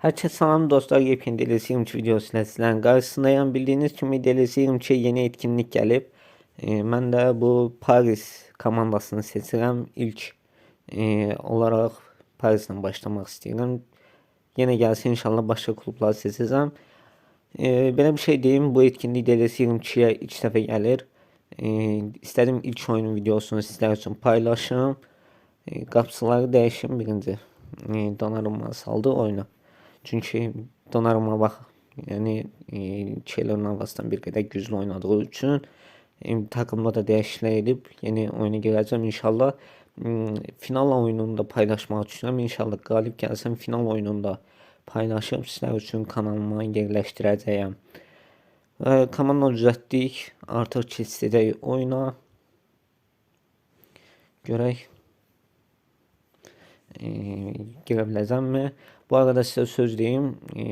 Herkese selam dostlar. Yepyeni Delisi 23 videosuyla sizlerin karşısındayım. Bildiğiniz gibi Delisi 23'e yeni etkinlik gelip e, ben de bu Paris komandasını seçirəm. İlk e, olarak Paris'ten başlamak istiyorum. Yine gelsin inşallah başka klublar seçəcəm. E, belə bir şey diyeyim. Bu etkinlik Delisi 23'ye ilk dəfə gəlir. E, istədim ilk oyunun videosunu sizler için paylaşım. E, qapıçıları dəyişim birinci. E, donanma saldı oyuna. Çünkü donanma bak yani e, Keylor Navas'tan bir kadar güçlü oynadığı için e, takımda da değişiklik edip yeni oyuna gireceğim inşallah. Hmm, Final oyununda paylaşmak düşünüyorum. İnşallah galip gelsem final oyununda paylaşıp sizler için kanalıma yerleştireceğim. E, komanda düzelttik. Artık keçsək oyuna. Görək e, girebileceğim mi? Bu arada size söz diyeyim. E,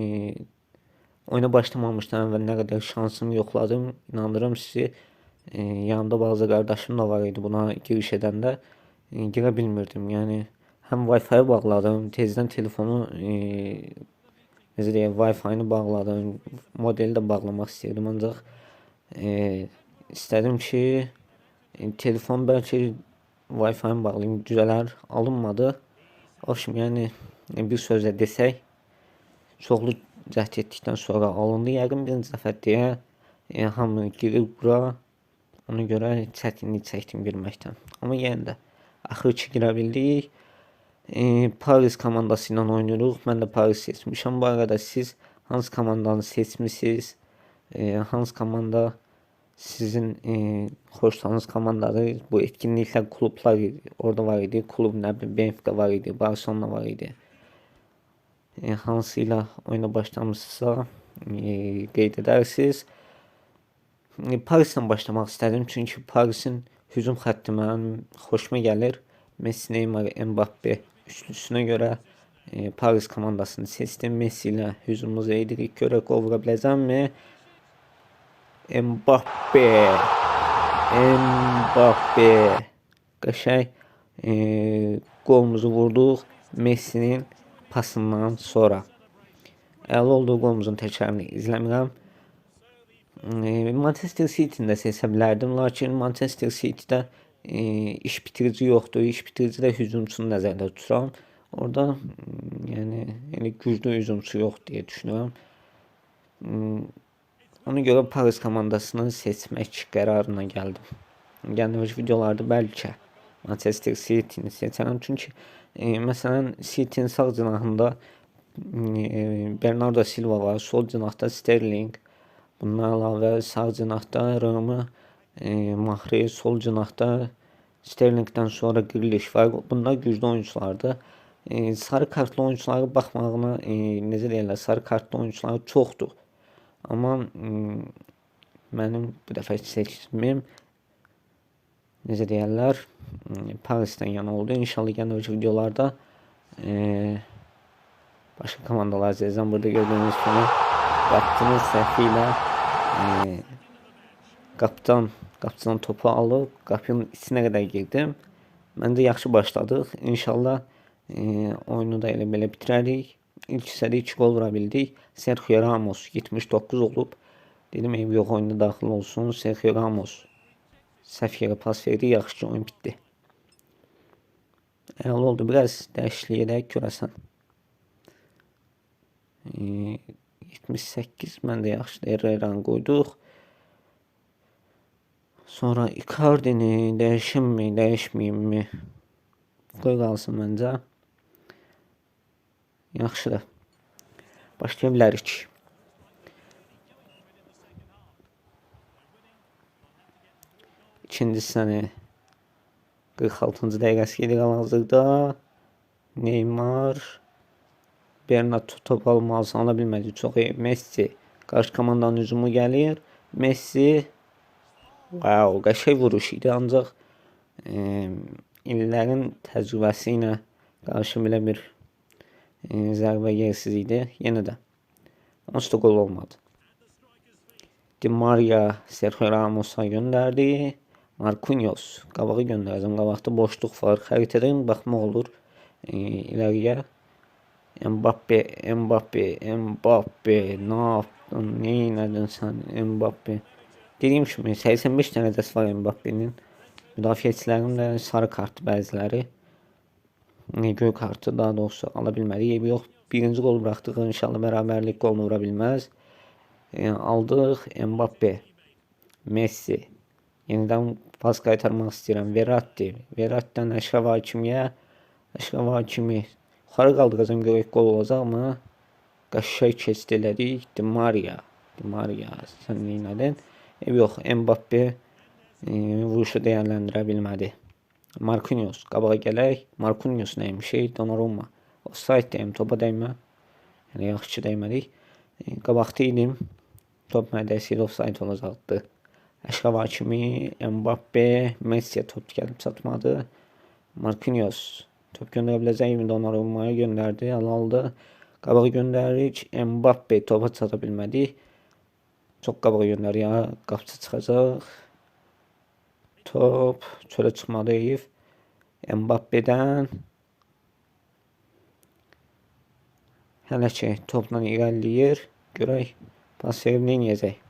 oyuna başlamamıştan ve ne kadar şansımı yokladım. İnandırım sizi. E, yanımda bazı kardeşim da var idi buna giriş edende. E, girebilmirdim yani. Hem Wi-Fi'ye bağladım. Tezden telefonu e, necə deyək, Wi-Fi-ni bağladım. Modeli də bağlamaq istəyirdim ancaq e, istədim ki e, telefon bəlkə Wi-Fi-ni bağlayayım düzələr alınmadı. O şimdi yani e, bir sözle desək çoxlu cəhd etdikdən sonra alındı. Yəqin birinci dəfə deyə e, hamı girir bura. Ona görə çətinlik çəkdim girməkdən. Amma yenə də axır ki girə bildik. E, Paris komandası ilə oynayırıq. Mən də Paris seçmişəm. Bu arada siz hansı komandanı seçmisiniz? E, hansı komanda sizin e, hoşlandığınız komandadır. Bu etkinlikler kulüpler orada var idi. Kulüp ne bileyim Benfica var idi. Barcelona var idi. E, hansıyla oyuna başlamışsa e, qeyd edərsiniz. E, Paris'ten başlamak istedim çünkü Paris'in hücum xətti mənim xoşuma gəlir. Messi, Neymar, Mbappe üçlüsünə görə e, Paris komandasını seçdim. Messi ilə hücumumuzu edirik. Görək qol vura biləcəmmi? Mbappe. Mbappe. Qəşəng e, qolumuzu vurduq Messi'nin pasından sonra. Əla olduğu qolumuzun təkərini izləmirəm. E, Manchester City'ni də seçə bilərdim, lakin Manchester City'də e, iş bitirici yoxdur. İş bitirici də hücumçunu nəzərdə tuturam. Orada mm, yəni elə güclü hücumçu yox deyə düşünürəm. Mm, Ona görə Paris komandasını seçmək qərarına gəldim. Gəlmiş videolarda bəlkə Manchester City-ni seçərəm. Çünki e, məsələn City-nin sağ cinahında e, Bernardo Silva var, sol cinahda Sterling. Bundan əlavə sağ cinahda Roma, e, Mahrez, sol cinahda Sterlingdən sonra Grealish var. Bunlar güclü oyunculardır. E, sarı kartlı oyunculara baxmağına e, necə deyirlər, sarı kartlı oyuncular çoxdur. Amma mm, mənim bu dəfə seçimim necə deyərlər, mm, Parisdən yana oldu. İnşallah gələcək videolarda e, başqa komandalar izləyəcəm. Burada gördüyünüz kimi qapçının səhvi ilə e, topu alıb qapının içinə qədər girdim. Məncə yaxşı başladıq. İnşallah e, oyunu da elə belə bitirərik. İlk hissədə 2 gol vura bildik. Sergio Ramos 79 olub. Dedim ev yox oyunda daxil olsun. Sergio Ramos səhv yerə pas verdi. Yaxşı ki oyun bitdi. Əla oldu. Biraz dəyişiklik edək görəsən. E, 78 mən də yaxşı Herrera'nı qoyduq. Sonra Icardi'ni dəyişimmi, dəyişməyimmi? Qoy qalsın məncə. Yaxşıdır. Başlaya bilərik. İkinci sənə 46-cı dəqiqəsi gedir hal-hazırda. Neymar Bernat top almalısı ala bilmədi. Çox iyi. Messi qarşı komandanın hücumu gəlir. Messi wow, qəşəng vuruş idi ancaq e, illərin təcrübəsi ilə qarşı belə bir e, zərbə yersiz idi. Yenə də onsuz gol olmadı. Di Maria Sergio Ramos'a gönderdi. Marquinhos qabağa göndərəcəm. Qabaqda boşluq var. Xəritədən baxmaq olur e, ileriye. Mbappe, Mbappe, Mbappe. Ne yaptın? Ne inedin sen Mbappe? Dediğim kimi 85 tane de var Mbappe'nin. Müdafiəçilərin də sarı kartı bəziləri. E, Göy kartı daha doğrusu ala bilmədi. Eybi yox. Birinci gol buraxdıq. İnşallah bərabərlik golunu vura bilməz. E, aldıq Mbappe. Messi. Yenidən pas qaytarmaq istəyirəm. Verratti. Verrattidən Əşrəf Hakimiyə. Əşrəf Hakimi. Yuxarı qaldıracam görək gol olacaqmı? Qəşəng keçid elədik. Di Maria. Di Maria. Sən neynədin? Eybi yox. Mbappe e, vuruşu dəyərləndirə bilmədi. Marquinhos qabağa gələk. Marquinhos nəymiş? Şey, Donnarumma. Offside deyim, topa dəymə. Yəni yaxşı ki dəymədik. E, qabaqda idim. Top mənə dəysəydi offside olacaqdı. Əşrəf Hakimi, Mbappe, Messi'yə top gəlib çatmadı. Marquinhos top göndərə biləcəkmi? Donnarumma'ya göndərdi, aldı. Qabağa göndəririk. Mbappe topa çata bilmədi. Çox qabağa göndərir ya. Qapıçı çıxacaq. Top çölə çıxmadı Eyüp. Mbappe'dən hələ ki topla irəliləyir. Görək pas verib nə edəcək.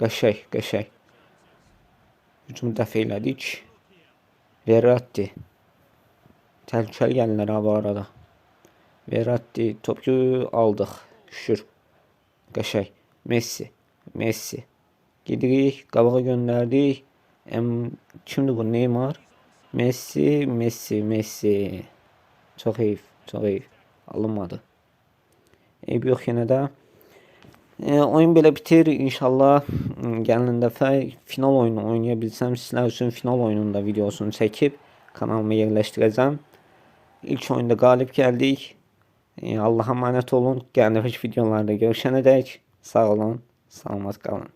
Qəşəng, qəşəng. Hücumu dəfə elədik. Verratti. Təhlükəli gəlirlər ha bu arada. Verratti topu aldıq. Şükür. Qəşəng. Messi. Messi. Gidirik. Qabağa göndərdik. Em, kimdir bu? Neymar. Messi, Messi, Messi. Çox heyf, çox heyf. Alınmadı. Eyb yox yenə də. E, oyun belə bitir. İnşallah m, gələn dəfə final oyunu oynaya bilsəm sizlər üçün final oyununda videosunu çəkib kanalıma yerləşdirəcəm. İlk oyunda qalib gəldik. E, Allah'a emanet olun. Gələn dəfəki videolarda görüşənədək sağ olun, salamat qalın.